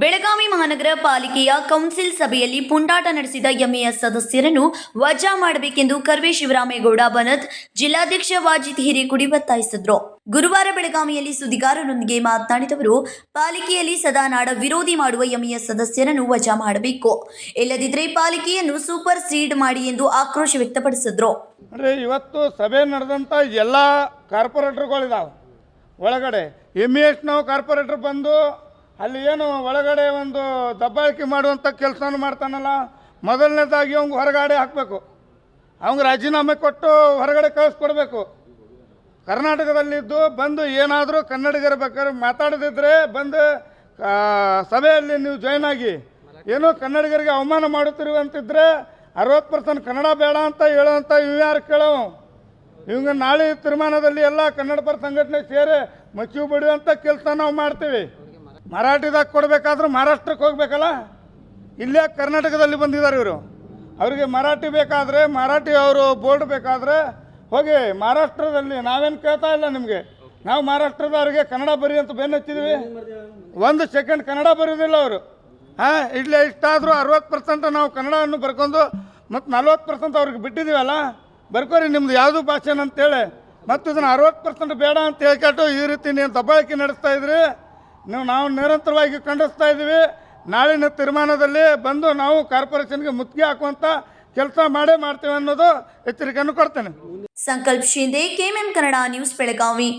ಬೆಳಗಾವಿ ಮಹಾನಗರ ಪಾಲಿಕೆಯ ಕೌನ್ಸಿಲ್ ಸಭೆಯಲ್ಲಿ ಪುಂಡಾಟ ನಡೆಸಿದ ಎಂಇಎಸ್ ಸದಸ್ಯರನ್ನು ವಜಾ ಮಾಡಬೇಕೆಂದು ಕರ್ವೆ ಶಿವರಾಮೇಗೌಡ, ಬನತ್ ಜಿಲ್ಲಾಧ್ಯಕ್ಷ ವಾಜಿದ್ ಹಿರೇಕುಡಿ ಒತ್ತಾಯಿಸಿದ್ರು. ಗುರುವಾರ ಬೆಳಗಾವಿಯಲ್ಲಿ ಸುದ್ದಿಗಾರರೊಂದಿಗೆ ಮಾತನಾಡಿದವರು ಪಾಲಿಕೆಯಲ್ಲಿ ಸದಾ ನಾಡ ವಿರೋಧಿ ಮಾಡುವ ಎಂಇಎಸ್ ಸದಸ್ಯರನ್ನು ವಜಾ ಮಾಡಬೇಕು. ಇಲ್ಲದಿದ್ದರೆ ಪಾಲಿಕೆಯನ್ನು ಸೂಪರ್ ಸೀಡ್ ಮಾಡಿ ಎಂದು ಆಕ್ರೋಶ ವ್ಯಕ್ತಪಡಿಸಿದ್ರು. ಇವತ್ತು ಸಭೆ ನಡೆದಂಥ ಎಲ್ಲ ಕಾರ್ಪೊರೇಟರ್ಗಳಿದಾವೆ. ಒಳಗಡೆ ಎಂಇಎಸ್ ನಾವು ಕಾರ್ಪೊರೇಟ್ರ್ ಬಂದು ಅಲ್ಲಿ ಏನು ಒಳಗಡೆ ಒಂದು ದಬ್ಬಾಳಿಕೆ ಮಾಡುವಂಥ ಕೆಲಸನೂ ಮಾಡ್ತಾನಲ್ಲ, ಮೊದಲನೇದಾಗಿ ಅವ್ನಿಗೆ ಹೊರಗಡೆ ಹಾಕಬೇಕು. ಅವ್ಗೆ ರಾಜೀನಾಮೆ ಕೊಟ್ಟು ಹೊರಗಡೆ ಕಳಿಸ್ಕೊಡ್ಬೇಕು. ಕರ್ನಾಟಕದಲ್ಲಿದ್ದು ಬಂದು ಏನಾದರೂ ಕನ್ನಡಿಗರ ಬೇಕಾದ್ರೆ ಮಾತಾಡದಿದ್ದರೆ ಬಂದು ಸಭೆಯಲ್ಲಿ ನೀವು ಜಾಯ್ನ್ ಆಗಿ ಏನೋ ಕನ್ನಡಿಗರಿಗೆ ಅವಮಾನ ಮಾಡುತ್ತಿರುವಂತಿದ್ರೆ ಅರವತ್ತು ಪರ್ಸೆಂಟ್ ಕನ್ನಡ ಬೇಡ ಅಂತ ಹೇಳೋವಂಥ ಇವ್ ಯಾರು ಕೇಳೋ? ಇವಂಗೆ ನಾಳೆ ತೀರ್ಮಾನದಲ್ಲಿ ಎಲ್ಲ ಕನ್ನಡ ಪರ ಸಂಘಟನೆ ಸೇರಿ ಮಚ್ಚು ಬಿಡುವಂಥ ಕೆಲಸ ನಾವು ಮಾಡ್ತೀವಿ. ಮರಾಠಿದಾಗ ಕೊಡಬೇಕಾದ್ರೂ ಮಹಾರಾಷ್ಟ್ರಕ್ಕೆ ಹೋಗ್ಬೇಕಲ್ಲ? ಇಲ್ಲೇ ಕರ್ನಾಟಕದಲ್ಲಿ ಬಂದಿದ್ದಾರೆ ಇವರು. ಅವರಿಗೆ ಮರಾಠಿ ಬೇಕಾದರೆ ಮರಾಠಿ ಅವರು ಬೋರ್ಡ್ ಬೇಕಾದರೆ ಹೋಗಿ ಮಹಾರಾಷ್ಟ್ರದಲ್ಲಿ ನಾವೇನು ಕೇಳ್ತಾ ಇಲ್ಲ ನಿಮಗೆ. ನಾವು ಮಹಾರಾಷ್ಟ್ರದವ್ರಿಗೆ ಕನ್ನಡ ಬರಿ ಅಂತ ಬೆನ್ನು ಒಂದು ಸೆಕೆಂಡ್ ಕನ್ನಡ ಬರೋದಿಲ್ಲ ಅವರು. ಹಾಂ, ಇಲ್ಲೇ ಇಷ್ಟಾದರೂ ಅರವತ್ತು ಪರ್ಸೆಂಟ್ ನಾವು ಕನ್ನಡವನ್ನು ಬರ್ಕೊಂಡು ಮತ್ತು ನಲ್ವತ್ತು ಪರ್ಸೆಂಟ್ ಅವ್ರಿಗೆ ಬಿಟ್ಟಿದ್ದೀವಲ್ಲ ಬರ್ಕೋರಿ, ನಿಮ್ದು ಯಾವುದು ಭಾಷೆ ಅಂತೇಳಿ ಮತ್ತು ಇದನ್ನು ಅರವತ್ತು ಪರ್ಸೆಂಟ್ ಬೇಡ ಅಂತ ಹೇಳ್ಕೊಟ್ಟು ಈ ರೀತಿ ನೀವು ದಬ್ಬಾಳಿಕೆ ನಡೆಸ್ತಾ ಇದ್ರಿ. ನೀವು ನಾವು ನಿರಂತರವಾಗಿ ಖಂಡಿಸ್ತಾ ಇದ್ದೀವಿ. ನಾಳಿನ ತೀರ್ಮಾನದಲ್ಲಿ ಬಂದು ನಾವು ಕಾರ್ಪೊರೇಷನ್ಗೆ ಮುತ್ತಿಗೆ ಹಾಕುವಂಥ ಕೆಲಸ ಮಾಡೇ ಮಾಡ್ತೇವೆ ಅನ್ನೋದು ಎಚ್ಚರಿಕೆಯನ್ನು ಕೊಡ್ತೇನೆ. Sankalp Shinde KMM Kannada news Belagavi.